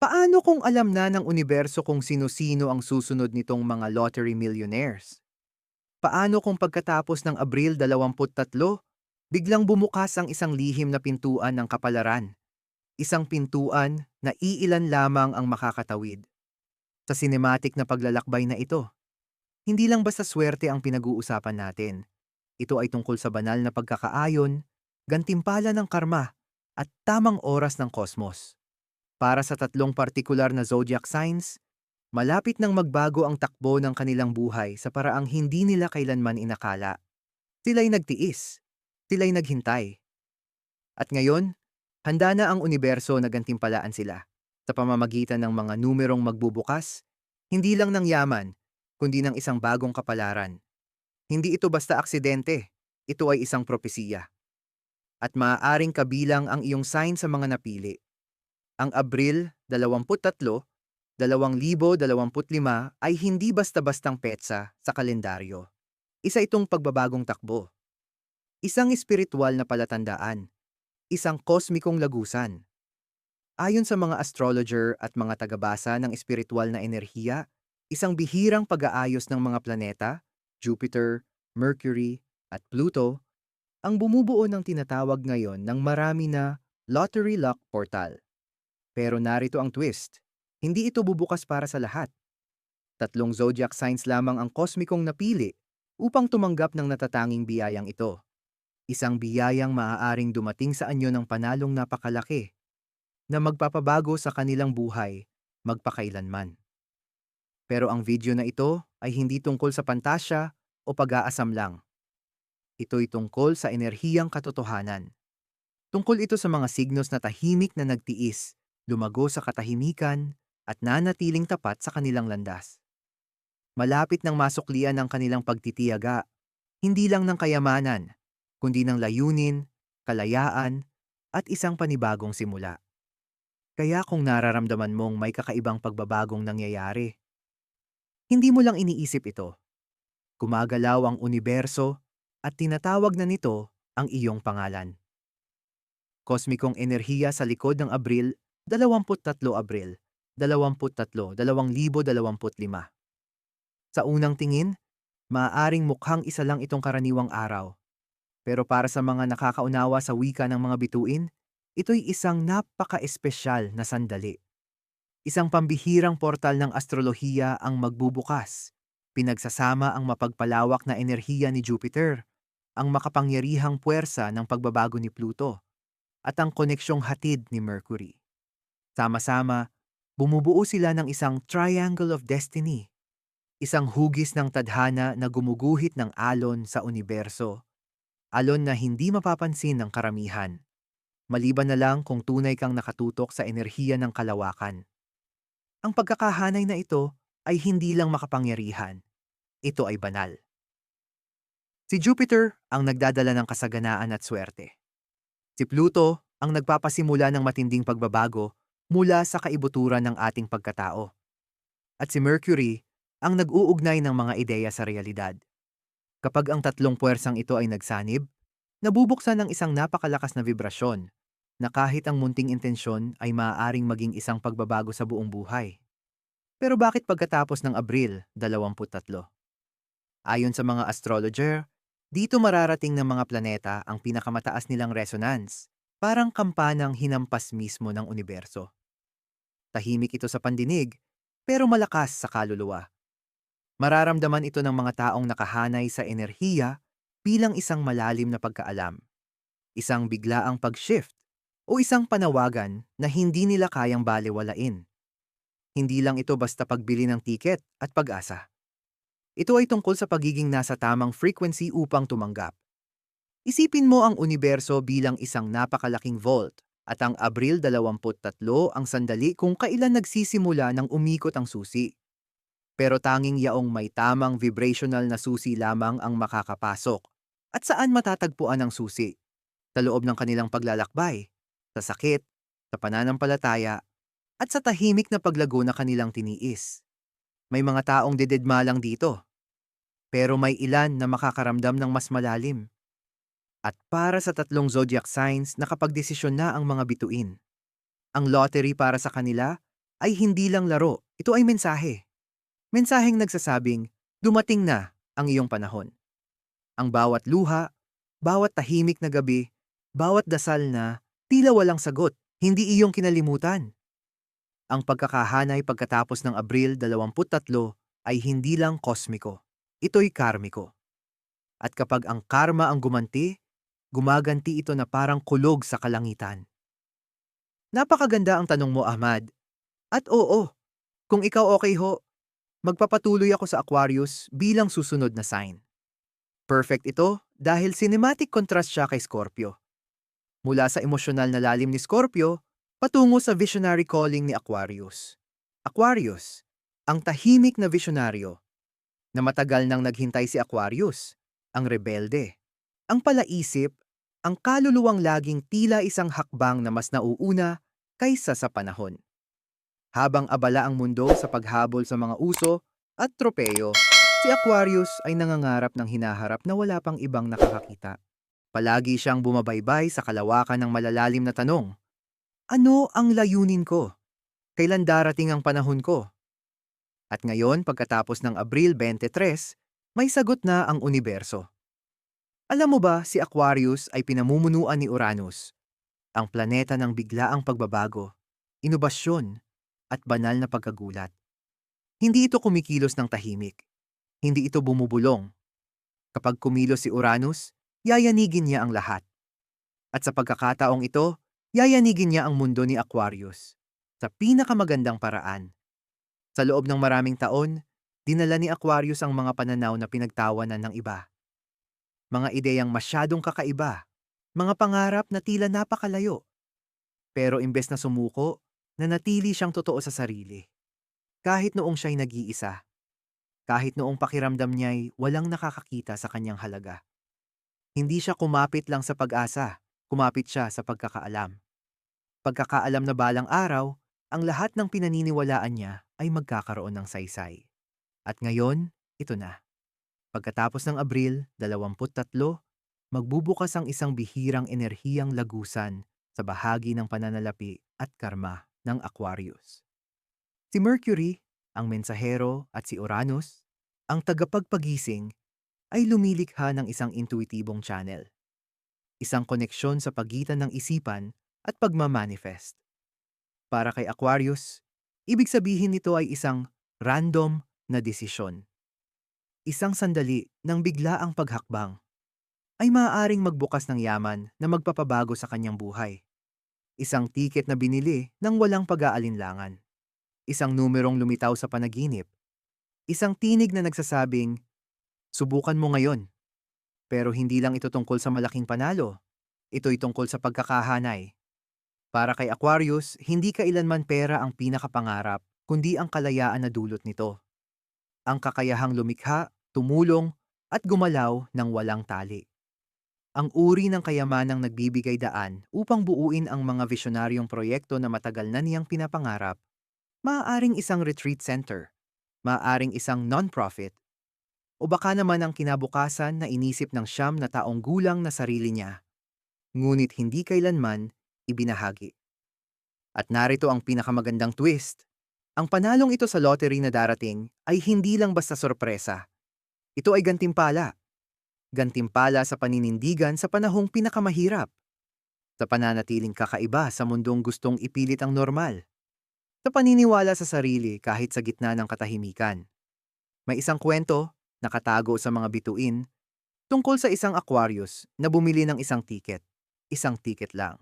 Paano kung alam na ng universo kung sino-sino ang susunod nitong mga lottery millionaires? Paano kung pagkatapos ng Abril 23, biglang bumukas ang isang lihim na pintuan ng kapalaran? Isang pintuan na iilan lamang ang makakatawid. Sa cinematic na paglalakbay na ito, hindi lang basta swerte ang pinag-uusapan natin. Ito ay tungkol sa banal na pagkakaayon, gantimpala ng karma, at tamang oras ng kosmos. Para sa tatlong partikular na zodiac signs, malapit nang magbago ang takbo ng kanilang buhay sa paraang hindi nila kailanman inakala. Sila'y nagtiis. Sila'y naghintay. At ngayon, handa na ang universo na gantimpalaan sila sa pamamagitan ng mga numerong magbubukas, hindi lang ng yaman, kundi ng isang bagong kapalaran. Hindi ito basta aksidente, ito ay isang propesiya. At maaaring kabilang ang iyong sign sa mga napili. Ang Abril 23, 2025 ay hindi basta-bastang petsa sa kalendaryo. Isa itong pagbabagong takbo. Isang espiritual na palatandaan. Isang kosmikong lagusan. Ayon sa mga astrologer at mga tagabasa ng espiritual na enerhiya, isang bihirang pag-aayos ng mga planeta, Jupiter, Mercury, at Pluto, ang bumubuo ng tinatawag ngayon ng marami na lottery luck portal. Pero narito ang twist. Hindi ito bubukas para sa lahat. Tatlong zodiac signs lamang ang kosmikong napili upang tumanggap ng natatanging biyayang ito. Isang biyayang maaaring dumating sa anyo ng panalong napakalaki na magpapabago sa kanilang buhay magpakailanman. Pero ang video na ito ay hindi tungkol sa pantasya o pag-aasam lang. Ito'y tungkol sa enerhiyang katotohanan. Tungkol ito sa mga signos na tahimik na nagtiis lumago sa katahimikan at nanatiling tapat sa kanilang landas. Malapit ng masuklian ng kanilang pagtitiyaga, hindi lang ng kayamanan, kundi ng layunin, kalayaan, at isang panibagong simula. Kaya kung nararamdaman mong may kakaibang pagbabagong nangyayari, hindi mo lang iniisip ito. Gumagalaw ang universo at tinatawag na nito ang iyong pangalan. Kosmikong enerhiya sa likod ng Abril 23 Abril, 23, 2025. Sa unang tingin, maaaring mukhang isa lang itong karaniwang araw. Pero para sa mga nakakaunawa sa wika ng mga bituin, ito'y isang napaka-espesyal na sandali. Isang pambihirang portal ng astrolohiya ang magbubukas. Pinagsasama ang mapagpalawak na enerhiya ni Jupiter, ang makapangyarihang puwersa ng pagbabago ni Pluto, at ang koneksyong hatid ni Mercury. Sama-sama, bumubuo sila ng isang triangle of destiny. Isang hugis ng tadhana na gumuguhit ng alon sa universo. Alon na hindi mapapansin ng karamihan. Maliban na lang kung tunay kang nakatutok sa enerhiya ng kalawakan. Ang pagkakahanay na ito ay hindi lang makapangyarihan. Ito ay banal. Si Jupiter ang nagdadala ng kasaganaan at swerte. Si Pluto ang nagpapasimula ng matinding pagbabago mula sa kaibuturan ng ating pagkatao. At si Mercury ang nag-uugnay ng mga ideya sa realidad. Kapag ang tatlong puwersang ito ay nagsanib, nabubuksan ng isang napakalakas na vibrasyon na kahit ang munting intensyon ay maaaring maging isang pagbabago sa buong buhay. Pero bakit pagkatapos ng Abril 23? Ayon sa mga astrologer, dito mararating ng mga planeta ang pinakamataas nilang resonance, parang kampanang hinampas mismo ng universo. Tahimik ito sa pandinig, pero malakas sa kaluluwa. Mararamdaman ito ng mga taong nakahanay sa enerhiya bilang isang malalim na pagkaalam, isang biglaang pag-shift, o isang panawagan na hindi nila kayang baliwalain. Hindi lang ito basta pagbili ng tiket at pag-asa. Ito ay tungkol sa pagiging nasa tamang frequency upang tumanggap. Isipin mo ang universo bilang isang napakalaking vault at ang Abril 23 ang sandali kung kailan nagsisimula ng umikot ang susi. Pero tanging yaong may tamang vibrational na susi lamang ang makakapasok. At saan matatagpuan ang susi? Sa loob ng kanilang paglalakbay, sa sakit, sa pananampalataya, at sa tahimik na paglago na kanilang tiniis. May mga taong didedma lang dito. Pero may ilan na makakaramdam ng mas malalim. At para sa tatlong zodiac signs, nakapagdesisyon na ang mga bituin. Ang lottery para sa kanila ay hindi lang laro, ito ay mensahe. Mensaheng nagsasabing, dumating na ang iyong panahon. Ang bawat luha, bawat tahimik na gabi, bawat dasal na tila walang sagot, hindi iyong kinalimutan. Ang pagkakahanay pagkatapos ng Abril 23 ay hindi lang kosmiko, ito'y karmiko. At kapag ang karma ang gumanti, gumaganti ito na parang kulog sa kalangitan. Napakaganda ang tanong mo, Ahmad. At oo, kung ikaw okay ho, magpapatuloy ako sa Aquarius bilang susunod na sign. Perfect ito dahil cinematic contrast siya kay Scorpio. Mula sa emosyonal na lalim ni Scorpio, patungo sa visionary calling ni Aquarius. Aquarius, ang tahimik na visionaryo, na matagal nang naghintay si Aquarius, ang rebelde, ang palaisip, ang kaluluwang laging tila isang hakbang na mas nauuna kaysa sa panahon. Habang abala ang mundo sa paghabol sa mga uso at tropeyo, si Aquarius ay nangangarap ng hinaharap na wala pang ibang nakakakita. Palagi siyang bumabaybay sa kalawakan ng malalalim na tanong. Ano ang layunin ko? Kailan darating ang panahon ko? At ngayon, pagkatapos ng Abril 23, may sagot na ang universo. Alam mo ba, si Aquarius ay pinamumunuan ni Uranus, ang planeta ng biglaang pagbabago, inobasyon, at banal na pagkagulat. Hindi ito kumikilos ng tahimik. Hindi ito bumubulong. Kapag kumilos si Uranus, yayanigin niya ang lahat. At sa pagkakataong ito, yayanigin niya ang mundo ni Aquarius sa pinakamagandang paraan. Sa loob ng maraming taon, dinala ni Aquarius ang mga pananaw na pinagtawanan ng iba mga ideyang masyadong kakaiba, mga pangarap na tila napakalayo. Pero imbes na sumuko, nanatili siyang totoo sa sarili. Kahit noong siya'y nag-iisa. Kahit noong pakiramdam niya'y walang nakakakita sa kanyang halaga. Hindi siya kumapit lang sa pag-asa, kumapit siya sa pagkakaalam. Pagkakaalam na balang araw, ang lahat ng pinaniniwalaan niya ay magkakaroon ng saysay. At ngayon, ito na. Pagkatapos ng Abril 23, magbubukas ang isang bihirang enerhiyang lagusan sa bahagi ng pananalapi at karma ng Aquarius. Si Mercury, ang mensahero at si Uranus, ang tagapagpagising, ay lumilikha ng isang intuitibong channel. Isang koneksyon sa pagitan ng isipan at pagmamanifest. Para kay Aquarius, ibig sabihin nito ay isang random na desisyon isang sandali ng biglaang paghakbang, ay maaaring magbukas ng yaman na magpapabago sa kanyang buhay. Isang tiket na binili ng walang pag-aalinlangan. Isang numerong lumitaw sa panaginip. Isang tinig na nagsasabing, Subukan mo ngayon. Pero hindi lang ito tungkol sa malaking panalo. Ito'y tungkol sa pagkakahanay. Para kay Aquarius, hindi kailanman pera ang pinakapangarap, kundi ang kalayaan na dulot nito ang kakayahang lumikha, tumulong, at gumalaw ng walang tali. Ang uri ng kayamanang nagbibigay daan upang buuin ang mga visyonaryong proyekto na matagal na niyang pinapangarap, maaaring isang retreat center, maaaring isang non-profit, o baka naman ang kinabukasan na inisip ng siyam na taong gulang na sarili niya, ngunit hindi kailanman ibinahagi. At narito ang pinakamagandang twist. Ang panalong ito sa lottery na darating ay hindi lang basta sorpresa. Ito ay gantimpala. Gantimpala sa paninindigan sa panahong pinakamahirap. Sa pananatiling kakaiba sa mundong gustong ipilit ang normal. Sa paniniwala sa sarili kahit sa gitna ng katahimikan. May isang kwento, nakatago sa mga bituin, tungkol sa isang Aquarius na bumili ng isang tiket. Isang tiket lang.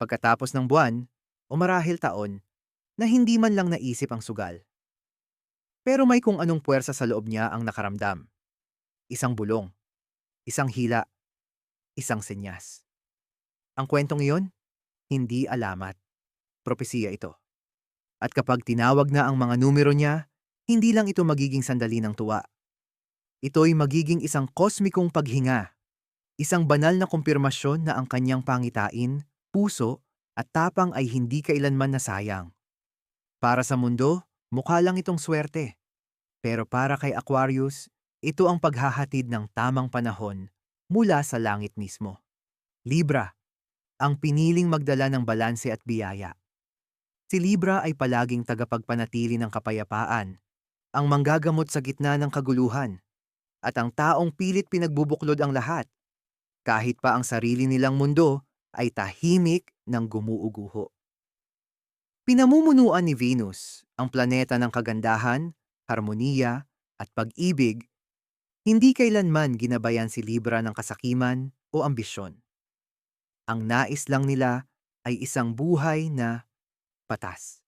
Pagkatapos ng buwan, o marahil taon, na hindi man lang naisip ang sugal. Pero may kung anong puwersa sa loob niya ang nakaramdam. Isang bulong, isang hila, isang senyas. Ang kwentong iyon, hindi alamat. Propesiya ito. At kapag tinawag na ang mga numero niya, hindi lang ito magiging sandali ng tuwa. Ito'y magiging isang kosmikong paghinga, isang banal na kumpirmasyon na ang kanyang pangitain, puso, at tapang ay hindi kailanman nasayang. Para sa mundo, mukha lang itong swerte. Pero para kay Aquarius, ito ang paghahatid ng tamang panahon mula sa langit mismo. Libra, ang piniling magdala ng balanse at biyaya. Si Libra ay palaging tagapagpanatili ng kapayapaan, ang manggagamot sa gitna ng kaguluhan, at ang taong pilit pinagbubuklod ang lahat, kahit pa ang sarili nilang mundo ay tahimik ng gumuuguho. Pinamumunuan ni Venus, ang planeta ng kagandahan, harmoniya, at pag-ibig, hindi kailanman ginabayan si Libra ng kasakiman o ambisyon. Ang nais lang nila ay isang buhay na patas.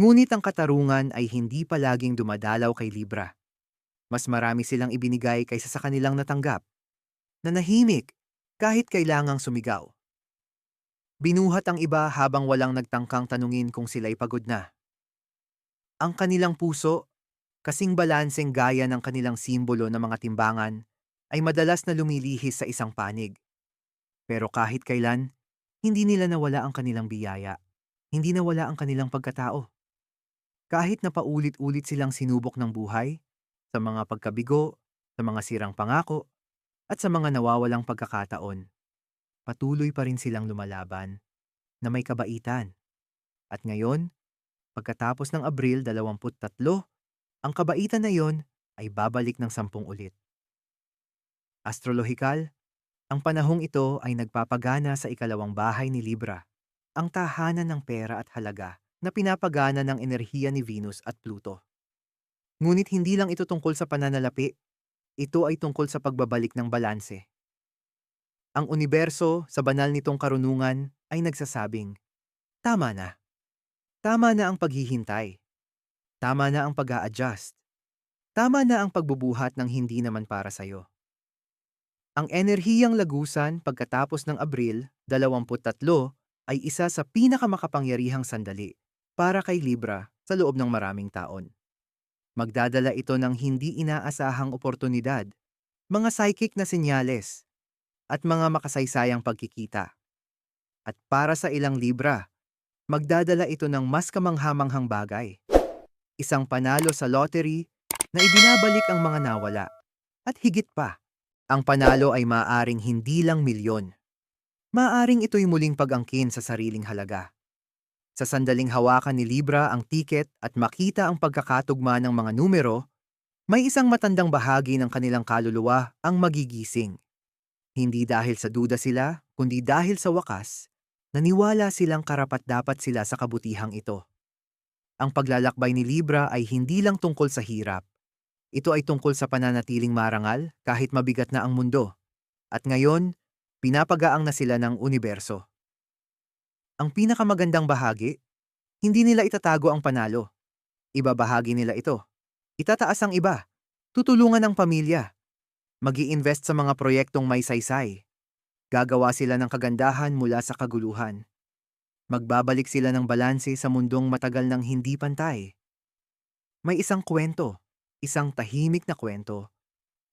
Ngunit ang katarungan ay hindi palaging dumadalaw kay Libra. Mas marami silang ibinigay kaysa sa kanilang natanggap. Nanahimik kahit kailangang sumigaw. Binuhat ang iba habang walang nagtangkang tanungin kung sila'y pagod na. Ang kanilang puso, kasing balanseng gaya ng kanilang simbolo ng mga timbangan, ay madalas na lumilihis sa isang panig. Pero kahit kailan, hindi nila nawala ang kanilang biyaya. Hindi nawala ang kanilang pagkatao. Kahit na paulit-ulit silang sinubok ng buhay, sa mga pagkabigo, sa mga sirang pangako, at sa mga nawawalang pagkakataon, patuloy pa rin silang lumalaban na may kabaitan. At ngayon, pagkatapos ng Abril 23, ang kabaitan na yon ay babalik ng sampung ulit. Astrolohikal, ang panahong ito ay nagpapagana sa ikalawang bahay ni Libra, ang tahanan ng pera at halaga na pinapagana ng enerhiya ni Venus at Pluto. Ngunit hindi lang ito tungkol sa pananalapi, ito ay tungkol sa pagbabalik ng balanse. Ang universo sa banal nitong karunungan ay nagsasabing, Tama na. Tama na ang paghihintay. Tama na ang pag adjust Tama na ang pagbubuhat ng hindi naman para sa'yo. Ang enerhiyang lagusan pagkatapos ng Abril 23 ay isa sa pinakamakapangyarihang sandali para kay Libra sa loob ng maraming taon. Magdadala ito ng hindi inaasahang oportunidad, mga psychic na senyales, at mga makasaysayang pagkikita. At para sa ilang Libra, magdadala ito ng mas kamanghamanghang bagay. Isang panalo sa lottery na ibinabalik ang mga nawala. At higit pa, ang panalo ay maaaring hindi lang milyon. Maaring ito'y muling pag-angkin sa sariling halaga. Sa sandaling hawakan ni Libra ang tiket at makita ang pagkakatugma ng mga numero, may isang matandang bahagi ng kanilang kaluluwa ang magigising. Hindi dahil sa duda sila, kundi dahil sa wakas, naniwala silang karapat-dapat sila sa kabutihang ito. Ang paglalakbay ni Libra ay hindi lang tungkol sa hirap. Ito ay tungkol sa pananatiling marangal kahit mabigat na ang mundo. At ngayon, pinapagaang na sila ng universo. Ang pinakamagandang bahagi, hindi nila itatago ang panalo. Ibabahagi nila ito. Itataas ang iba. Tutulungan ang pamilya. Mag invest sa mga proyektong may saysay. Gagawa sila ng kagandahan mula sa kaguluhan. Magbabalik sila ng balanse sa mundong matagal nang hindi pantay. May isang kwento, isang tahimik na kwento,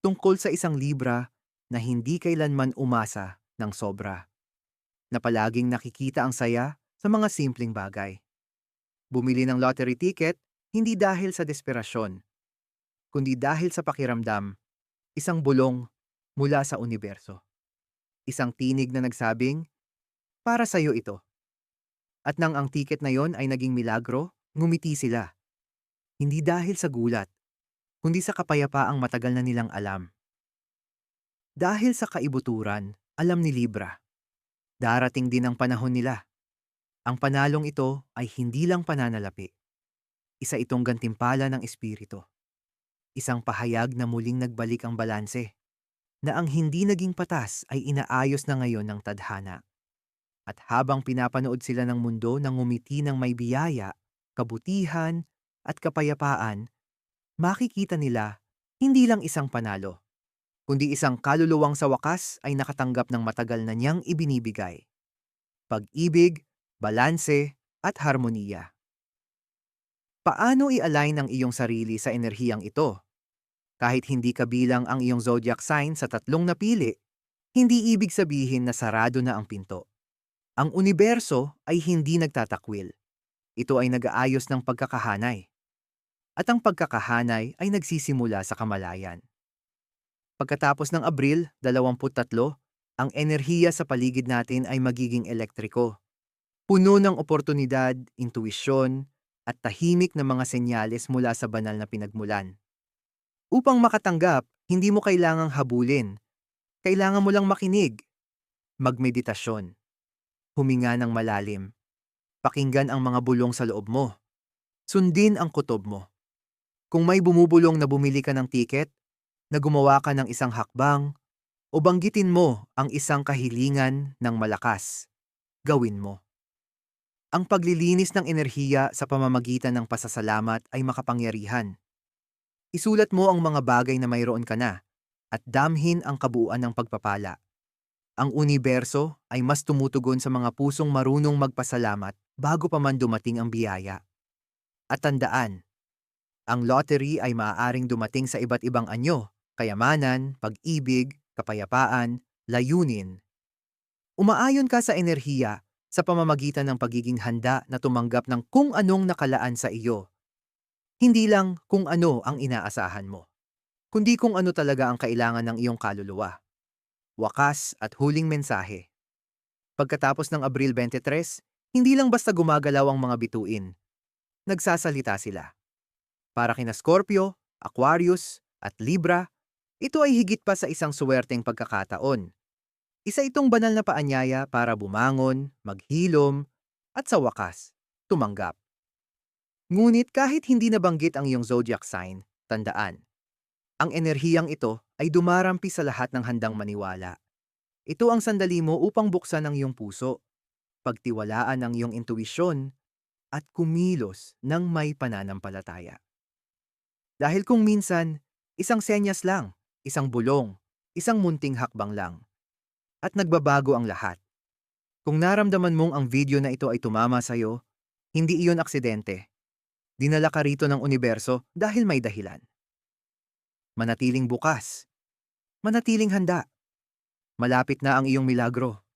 tungkol sa isang libra na hindi kailanman umasa ng sobra. Na palaging nakikita ang saya sa mga simpleng bagay. Bumili ng lottery ticket hindi dahil sa desperasyon, kundi dahil sa pakiramdam, isang bulong mula sa universo. Isang tinig na nagsabing, para sa'yo ito. At nang ang tiket na yon ay naging milagro, ngumiti sila. Hindi dahil sa gulat, kundi sa kapayapaang matagal na nilang alam. Dahil sa kaibuturan, alam ni Libra. Darating din ang panahon nila. Ang panalong ito ay hindi lang pananalapi. Isa itong gantimpala ng espiritu. Isang pahayag na muling nagbalik ang balanse na ang hindi naging patas ay inaayos na ngayon ng tadhana. At habang pinapanood sila ng mundo ng ngumiti ng may biyaya, kabutihan, at kapayapaan, makikita nila hindi lang isang panalo, kundi isang kaluluwang sa wakas ay nakatanggap ng matagal na niyang ibinibigay. Pag-ibig, balanse, at harmoniya. Paano i-align ang iyong sarili sa enerhiyang ito? Kahit hindi kabilang ang iyong zodiac sign sa tatlong napili, hindi ibig sabihin na sarado na ang pinto. Ang universo ay hindi nagtatakwil. Ito ay nag-aayos ng pagkakahanay. At ang pagkakahanay ay nagsisimula sa kamalayan. Pagkatapos ng Abril 23, ang enerhiya sa paligid natin ay magiging elektriko. Puno ng oportunidad, intuisyon, at tahimik na mga senyales mula sa banal na pinagmulan. Upang makatanggap, hindi mo kailangang habulin. Kailangan mo lang makinig. Magmeditasyon. Huminga ng malalim. Pakinggan ang mga bulong sa loob mo. Sundin ang kutob mo. Kung may bumubulong na bumili ka ng tiket, na gumawa ka ng isang hakbang, o banggitin mo ang isang kahilingan ng malakas, gawin mo. Ang paglilinis ng enerhiya sa pamamagitan ng pasasalamat ay makapangyarihan. Isulat mo ang mga bagay na mayroon ka na at damhin ang kabuuan ng pagpapala. Ang universo ay mas tumutugon sa mga pusong marunong magpasalamat bago pa man dumating ang biyaya. At tandaan, ang lottery ay maaaring dumating sa iba't ibang anyo, kayamanan, pag-ibig, kapayapaan, layunin. Umaayon ka sa enerhiya sa pamamagitan ng pagiging handa na tumanggap ng kung anong nakalaan sa iyo. Hindi lang kung ano ang inaasahan mo, kundi kung ano talaga ang kailangan ng iyong kaluluwa. Wakas at huling mensahe. Pagkatapos ng Abril 23, hindi lang basta gumagalaw ang mga bituin. Nagsasalita sila. Para kina Scorpio, Aquarius, at Libra, ito ay higit pa sa isang suwerteng pagkakataon isa itong banal na paanyaya para bumangon, maghilom, at sa wakas, tumanggap. Ngunit kahit hindi nabanggit ang iyong zodiac sign, tandaan, ang enerhiyang ito ay dumarampi sa lahat ng handang maniwala. Ito ang sandali mo upang buksan ang iyong puso, pagtiwalaan ang iyong intuisyon, at kumilos ng may pananampalataya. Dahil kung minsan, isang senyas lang, isang bulong, isang munting hakbang lang, at nagbabago ang lahat. Kung naramdaman mong ang video na ito ay tumama sa iyo, hindi iyon aksidente. Dinala ka rito ng universo dahil may dahilan. Manatiling bukas. Manatiling handa. Malapit na ang iyong milagro.